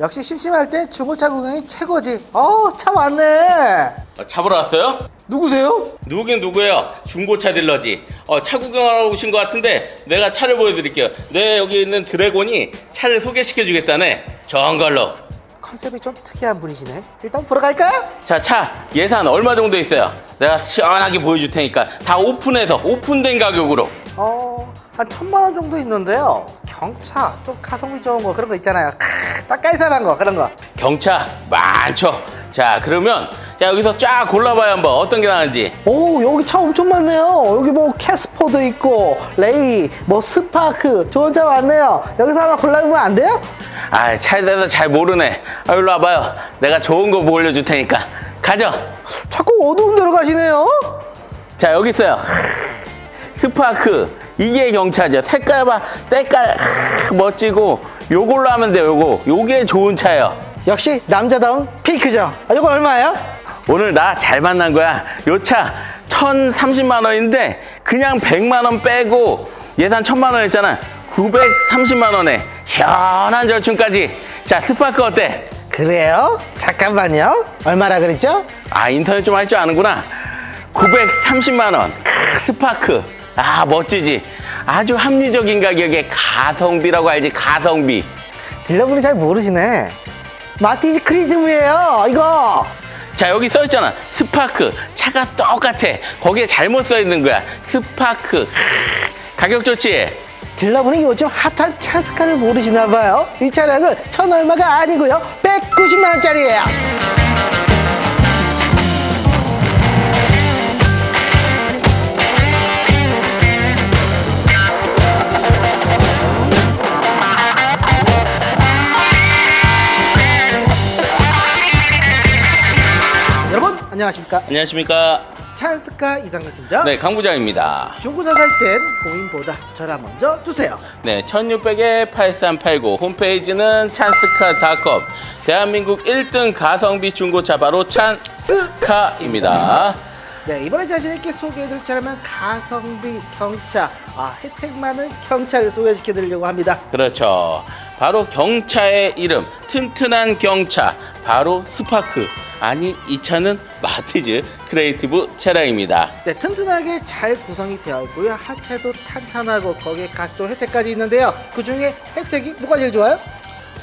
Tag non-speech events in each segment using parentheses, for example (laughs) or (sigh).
역시 심심할 때 중고차 구경이 최고지. 어, 차 왔네. 어, 차 보러 왔어요? 누구세요? 누구긴 누구예요? 중고차 딜러지. 어, 차 구경하러 오신 것 같은데 내가 차를 보여드릴게요. 네, 여기 있는 드래곤이 차를 소개시켜주겠다네. 저한 걸로. 컨셉이 좀 특이한 분이시네. 일단 보러 갈까요? 자, 차 예산 얼마 정도 있어요? 내가 시원하게 보여줄 테니까 다 오픈해서 오픈된 가격으로. 어, 한 천만 원 정도 있는데요. 경차, 좀 가성비 좋은 거 그런 거 있잖아요. 크, 딱 깔쌈한 거 그런 거. 경차 많죠. 자, 그러면 자, 여기서 쫙 골라봐요 한번 어떤 게 나은지. 오, 여기 차 엄청 많네요. 여기 뭐 캐스퍼도 있고, 레이, 뭐 스파크, 좋은 차 많네요. 여기서 하나 골라보면 안 돼요? 아, 차에 대해서 잘 모르네. 아, 일로 와봐요. 내가 좋은 거 보여줄 테니까. 가죠. 자꾸 어두운 데로 가시네요. 자, 여기 있어요. 스파크. 이게 경차죠. 색깔 봐. 때깔 하, 멋지고 요걸로 하면 돼요. 요거. 요게 좋은 차예요. 역시 남자다운 핑크죠. 아, 이거 얼마예요? 오늘 나 잘 만난 거야. 요 차 1,030만 원인데 그냥 100만 원 빼고 예산 1,000만 원 했잖아. 930만 원에 시원한 절충까지. 자, 스파크 어때? 그래요? 잠깐만요. 얼마라 그랬죠? 아, 인터넷 좀 할 줄 아는구나. 930만 원. 크, 스파크. 아, 멋지지. 아주 합리적인 가격에 가성비라고 알지, 가성비. 딜러분이 잘 모르시네. 마티즈 크리티브예요. 이거. 자, 여기 써 있잖아. 스파크. 차가 똑같아. 거기에 잘못 써 있는 거야. 스파크. 크, 가격 좋지? 딜러분이 요즘 핫한 차스카를 모르시나 봐요. 이 차량은 천 얼마가 아니고요. 190만 원짜리예요. 안녕하십니까? 안녕하십니까? 찬스카 이상근 팀장. 네, 강 부장입니다. 중고차 살 땐 고민보다 전화 먼저 주세요. 네, 1600에 8389 홈페이지는 찬스카닷컴 대한민국 1등 가성비 중고차 바로 찬스카입니다. 네, 이번에 자신있게 소개해드릴 차량은 가성비 경차, 아, 혜택 많은 경차를 소개시켜드리려고 합니다. 그렇죠. 바로 경차의 이름 튼튼한 경차 바로 스파크 아니 이 차는 마티즈 크리에이티브 차량입니다. 네, 튼튼하게 잘 구성이 되어 있고요. 하체도 탄탄하고 거기에 각종 혜택까지 있는데요. 그 중에 혜택이 뭐가 제일 좋아요?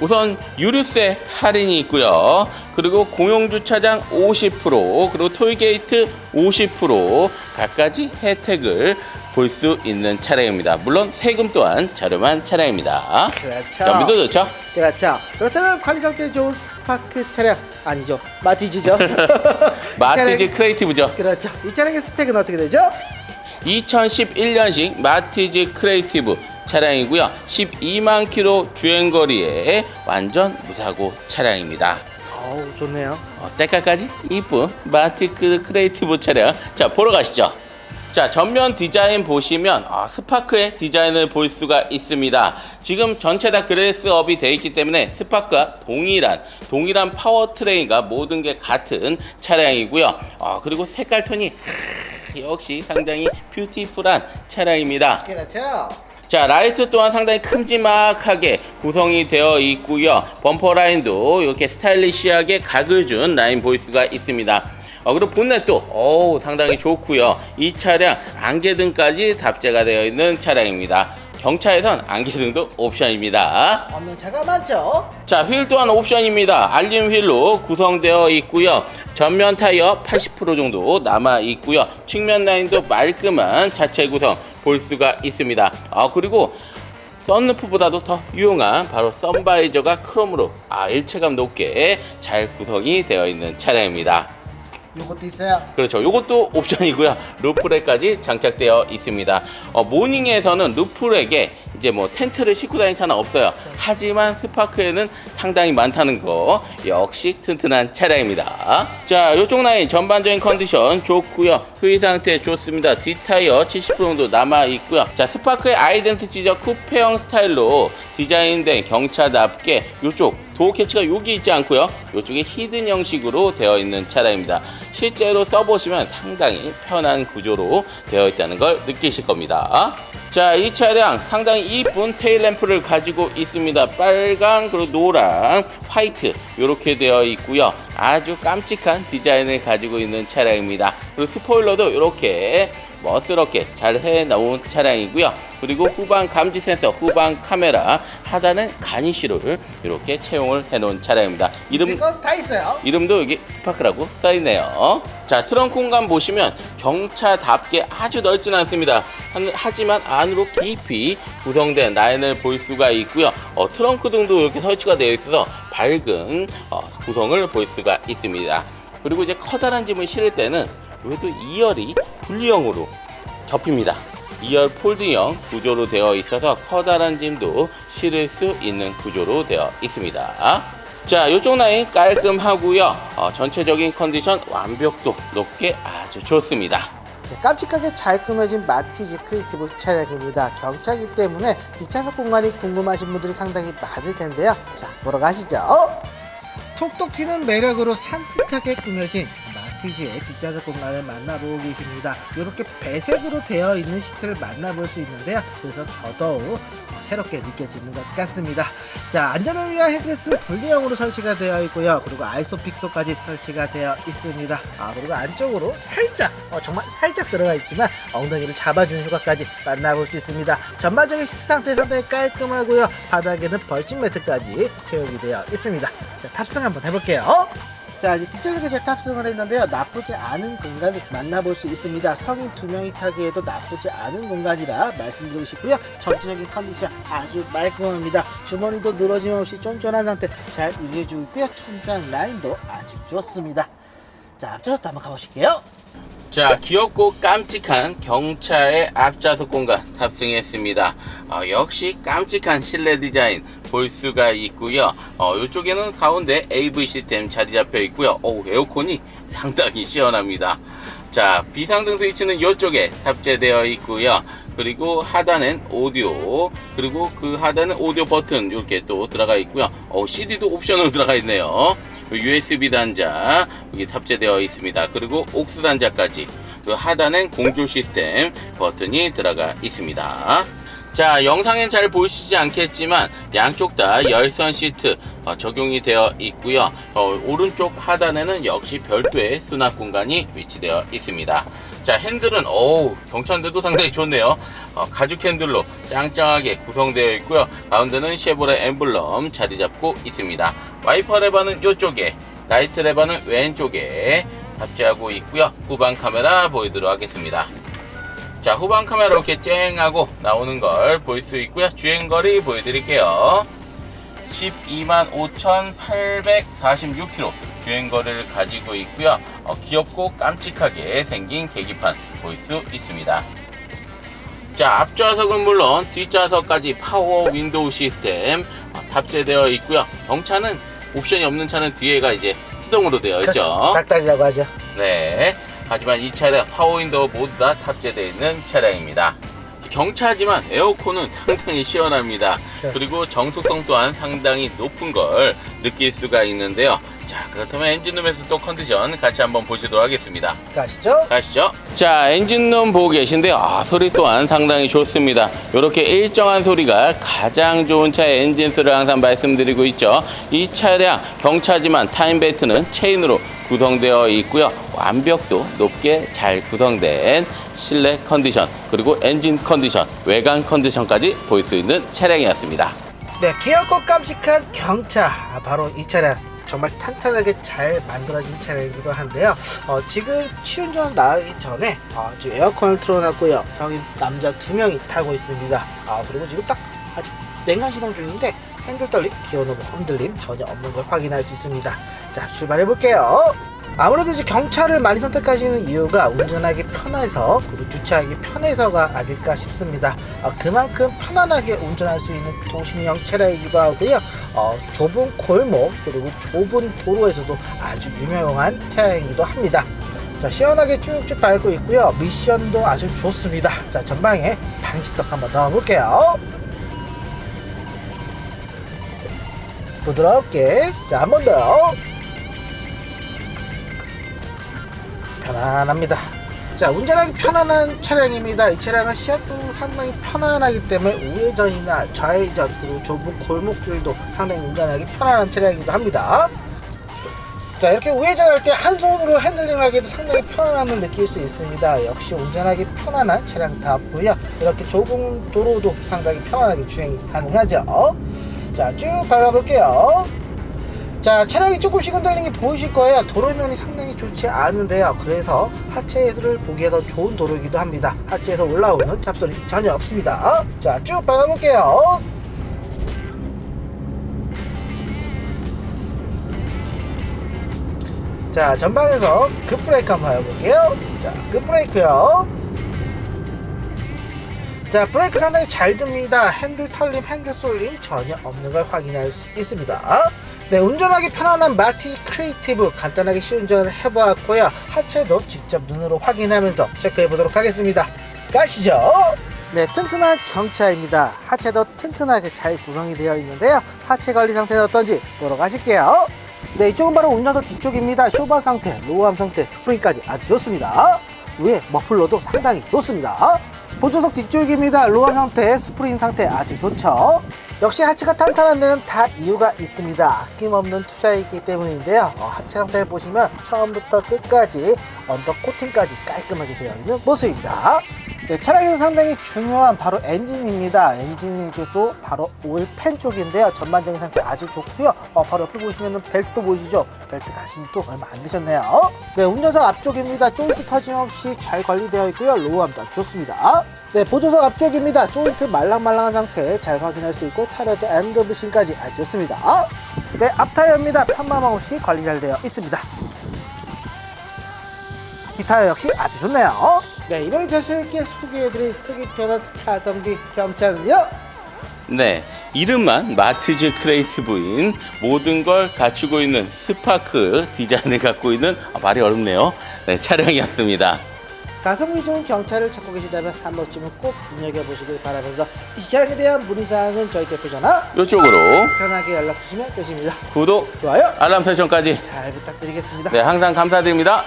우선 유류세 할인이 있고요. 그리고 공용주차장 50% 그리고 톨게이트 50% 갖가지 혜택을 볼 수 있는 차량입니다. 물론 세금 또한 저렴한 차량입니다. 그렇죠. 연비도 좋죠? 그렇죠. 그렇다면 관리 상태 좋은 스파크 차량 아니죠? 마티즈죠. (laughs) 마티즈 차량- 크리에이티브죠. 그렇죠. 이 차량의 스펙은 어떻게 되죠? 2011년식 마티즈 크리에이티브 차량이고요. 12만 킬로 주행 거리에 완전 무사고 차량입니다. 어우, 좋네요. 어, 때깔까지 이쁜 마티크 크리에이티브 차량. 자, 보러 가시죠. 자, 전면 디자인 보시면 아, 스파크의 디자인을 볼 수가 있습니다. 지금 전체 다 그레스업이 되어 있기 때문에 스파크와 동일한 동일한 파워트레인과 모든 게 같은 차량이고요. 아, 그리고 색깔 톤이 하, 역시 상당히 뷰티풀한 차량입니다. 그렇죠. 자 라이트 또한 상당히 큼지막하게 구성이 되어 있고요 범퍼 라인도 이렇게 스타일리시하게 각을 준 라인 볼 수가 있습니다 어, 그리고 본넷도 어우 상당히 좋고요 이 차량 안개등까지 탑재가 되어 있는 차량입니다 경차에선 안개등도 옵션입니다 없는 차가 많죠? 자, 휠 또한 옵션입니다. 알림 휠로 구성되어 있고요. 전면 타이어 80% 정도 남아 있고요. 측면 라인도 말끔한 자체 구성 볼 수가 있습니다. 아, 그리고 썬루프보다도 더 유용한 바로 썬바이저가 크롬으로 아, 일체감 높게 잘 구성이 되어 있는 차량입니다. 요것도 있어요. 그렇죠. 이것도 옵션이고요. 루프렉까지 장착되어 있습니다. 어, 모닝에서는 루프렉에 이제 뭐 텐트를 싣고 다니는 차는 없어요. 하지만 스파크에는 상당히 많다는 거 역시 튼튼한 차량입니다. 자, 이쪽 라인 전반적인 컨디션 좋고요. 휘 상태 좋습니다. 뒷타이어 70% 정도 남아 있고요. 자, 스파크의 아이덴티티적 쿠페형 스타일로 디자인된 경차답게 이쪽 도어 캐치가 여기 있지 않고요. 이쪽에 히든 형식으로 되어 있는 차량입니다. 실제로 써보시면 상당히 편한 구조로 되어 있다는 걸 느끼실 겁니다. 자, 이 차량 상당히 이쁜 테일 램프를 가지고 있습니다. 빨강, 그리고 노랑, 화이트 이렇게 되어 있고요. 아주 깜찍한 디자인을 가지고 있는 차량입니다. 그리고 스포일러도 이렇게 멋스럽게 잘 해놓은 차량이고요. 그리고 후방 감지 센서, 후방 카메라, 하단은 간이시를 이렇게 채용을 해놓은 차량입니다. 이름 건다 있어요. 이름도 여기 스파크라고 써있네요. 자, 트렁크 공간 보시면 경차답게 아주 넓진 않습니다. 한- 하지만 안으로 깊이 구성된 라인을 볼 수가 있고요. 어, 트렁크 등도 이렇게 설치가 되어 있어서 밝은 어, 구성을 볼 수가 있습니다. 그리고 이제 커다란 짐을 실을 때는 그래도 2열이 분리형으로 접힙니다. 2열 폴드형 구조로 되어 있어서 커다란 짐도 실을 수 있는 구조로 되어 있습니다. 자, 이쪽 라인 깔끔하고요. 어, 전체적인 컨디션 완벽도 높게 아주 좋습니다. 네, 깜찍하게 잘 꾸며진 마티즈 크리에이티브 차량입니다. 경차기 때문에 뒷좌석 공간이 궁금하신 분들이 상당히 많을 텐데요. 자, 보러 가시죠. 톡톡 튀는 매력으로 산뜻하게 꾸며진 마티즈의 뒷좌석 공간을 만나보고 계십니다. 이렇게 배색으로 되어 있는 시트를 만나볼 수 있는데요. 그래서 더더욱 어, 새롭게 느껴지는 것 같습니다. 자, 안전을 위한 헤드레스는 분리형으로 설치가 되어 있고요. 그리고 아이소픽소까지 설치가 되어 있습니다. 아, 그리고 안쪽으로 살짝, 어, 정말 살짝 들어가 있지만 엉덩이를 잡아주는 효과까지 만나볼 수 있습니다. 전반적인 시트 상태 상당히 깔끔하고요. 바닥에는 벌집 매트까지 채용이 되어 있습니다. 자, 탑승 한번 해볼게요. 자, 이제 제가 탑승을 했는데요. 나쁘지 않은 공간을 만나볼 수 있습니다. 성인 두 명이 타기에도 나쁘지 않은 공간이라 말씀드리고 싶고요. 전체적인 컨디션 아주 말끔합니다. 주머니도 늘어짐 없이 쫀쫀한 상태 잘 유지해주고 있고요. 천장 라인도 아주 좋습니다. 자, 또 한번 가보실게요. 자, 귀엽고 깜찍한 경차의 앞좌석 공간 탑승했습니다. 어, 역시 깜찍한 실내 디자인 볼 수가 있고요. 어, 이쪽에는 가운데 AV 시스템 자리 잡혀 있고요. 오, 에어컨이 상당히 시원합니다. 자, 비상등 스위치는 이쪽에 탑재되어 있고요. 그리고 하단엔 오디오, 그리고 그 하단은 오디오 버튼 이렇게 또 들어가 있고요. 어, CD도 옵션으로 들어가 있네요. USB 단자 여기 탑재되어 있습니다. 그리고 옥스 단자까지 그리고 하단엔 공조 시스템 버튼이 들어가 있습니다. 자 영상엔 잘 보이시지 않겠지만 양쪽 다 열선 시트 어, 적용이 되어 있고요. 어, 오른쪽 하단에는 역시 별도의 수납 공간이 위치되어 있습니다. 자 핸들은 어우 경차인데도 상당히 좋네요. 어, 가죽 핸들로 짱짱하게 구성되어 있고요. 가운데는 쉐보레 엠블럼 자리 잡고 있습니다 와이퍼 레버는 이쪽에 라이트 레버는 왼쪽에 탑재하고 있고요. 후방 카메라 보이도록 하겠습니다. 자 후방 카메라 이렇게 쨍하고 나오는 걸 볼 수 있고요. 주행거리 보여드릴게요. 12만 5,846km 주행거리를 가지고 있고요. 어, 귀엽고 깜찍하게 생긴 계기판 볼 수 있습니다. 자 앞좌석은 물론 뒷좌석까지 파워 윈도우 시스템 어, 탑재되어 있고요. 경차는 옵션이 없는 차는 뒤에가 이제 수동으로 되어 있죠 그렇죠. 닭다리라고 하죠. 네. 하지만 이 차량 파워윈도우 모두 다 탑재되어 있는 차량입니다. 경차지만 에어컨은 (laughs) 상당히 시원합니다. 그렇죠. 그리고 정수성 또한 상당히 높은 걸 느낄 수가 있는데요. 자, 그렇다면 엔진룸에서 또 컨디션 같이 한번 보시도록 하겠습니다. 가시죠. 가시죠. 자, 엔진룸 보고 계신데요. 아, 소리 또한 상당히 좋습니다. 이렇게 일정한 소리가 가장 좋은 차의 엔진 소리를 항상 말씀드리고 있죠. 이 차량 경차지만 타임벨트는 체인으로 구성되어 있고요. 완벽도 높게 잘 구성된 실내 컨디션, 그리고 엔진 컨디션, 외관 컨디션까지 볼 수 있는 차량이었습니다. 네, 귀엽고 깜찍한 경차. 아, 바로 이 차량. 정말 탄탄하게 잘 만들어진 차량이기도 한데요. 어, 지금 치운전 나가기 전에 어, 지금 에어컨을 틀어놨고요. 성인 남자 두 명이 타고 있습니다. 아, 그리고 지금 딱 아직 냉간 시동 중인데 핸들 떨림, 기어 노브 흔들림 전혀 없는 걸 확인할 수 있습니다. 자, 출발해 볼게요. 아무래도 이제 경차를 많이 선택하시는 이유가 운전하기 편해서 그리고 주차하기 편해서가 아닐까 싶습니다. 어, 그만큼 편안하게 운전할 수 있는 도심형 차량이기도 하고요. 어, 좁은 골목 그리고 좁은 도로에서도 아주 유명한 차량이기도 합니다. 자 시원하게 쭉쭉 밟고 있고요. 미션도 아주 좋습니다. 자 전방에 방지턱 한번 넣어볼게요. 부드럽게 자 한 번 더. 편안합니다. 자, 운전하기 편안한 차량입니다. 이 차량은 시야도 상당히 편안하기 때문에 우회전이나 좌회전 그리고 좁은 골목길도 상당히 운전하기 편안한 차량이기도 합니다. 자, 이렇게 우회전할 때 한 손으로 핸들링을 하기도 상당히 편안함을 느낄 수 있습니다. 역시 운전하기 편안한 차량답고요. 이렇게 좁은 도로도 상당히 편안하게 주행이 가능하죠. 자, 쭉 밟아볼게요. 자, 차량이 조금씩 흔들리는 게 보이실 거예요. 도로면이 상당히 좋지 않은데요. 그래서 하체를 보기에 더 좋은 도로이기도 합니다. 하체에서 올라오는 잡소리 전혀 없습니다. 자, 쭉 밟아볼게요. 자, 전방에서 급브레이크 한번 밟아볼게요. 자, 급브레이크요. 자, 브레이크 상당히 잘 듭니다. 핸들 털림, 핸들 쏠림 전혀 없는 걸 확인할 수 있습니다. 네, 운전하기 편안한 마티 크리에이티브 간단하게 시운전을 해보았고요. 하체도 직접 눈으로 확인하면서 체크해 보도록 하겠습니다. 가시죠. 네, 튼튼한 경차입니다. 하체도 튼튼하게 잘 구성이 되어 있는데요. 하체 관리 상태는 어떤지 보러 가실게요. 네, 이쪽은 바로 운전석 뒤쪽입니다. 쇼바 상태, 로우암 상태, 스프링까지 아주 좋습니다. 위에 머플러도 상당히 좋습니다. 보조석 뒤쪽입니다. 로암 상태, 스프링 상태 아주 좋죠. 역시 하체가 탄탄한 데는 다 이유가 있습니다. 아낌없는 투자이기 때문인데요. 어, 하체 상태를 보시면 처음부터 끝까지 언더 코팅까지 깔끔하게 되어 있는 모습입니다. 네, 차량에서 상당히 중요한 바로 엔진입니다. 엔진 쪽도 바로 오일팬 쪽인데요. 전반적인 상태 아주 좋고요. 어, 바로 옆에 보시면 벨트도 보이시죠? 벨트 가신 또 얼마 안 되셨네요. 네, 운전석 앞쪽입니다. 조인트 터짐 없이 잘 관리되어 있고요. 로우암도 아주 좋습니다. 네, 보조석 앞쪽입니다. 조인트 말랑말랑한 상태 잘 확인할 수 있고 타이어도 엔드 부신까지 아주 좋습니다. 네, 앞타이어입니다. 편마망 없이 관리 잘 되어 있습니다. 기타 역시 아주 좋네요. 네, 이번에 자신있게 소개해드릴 쓰기 편한 가성비 경차는요. 네, 이름만 마티즈 크리에이티브인 모든 걸 갖추고 있는 스파크 디자인을 갖고 있는 아, 말이 어렵네요. 네, 차량이었습니다. 가성비 좋은 경차를 찾고 계시다면 한 번쯤은 꼭 눈여겨보시길 바라면서 이 차량에 대한 문의사항은 저희 대표 전화 이쪽으로 편하게 연락 주시면 되십니다. 구독, 좋아요. 알람 설정까지 잘 부탁드리겠습니다. 네, 항상 감사드립니다.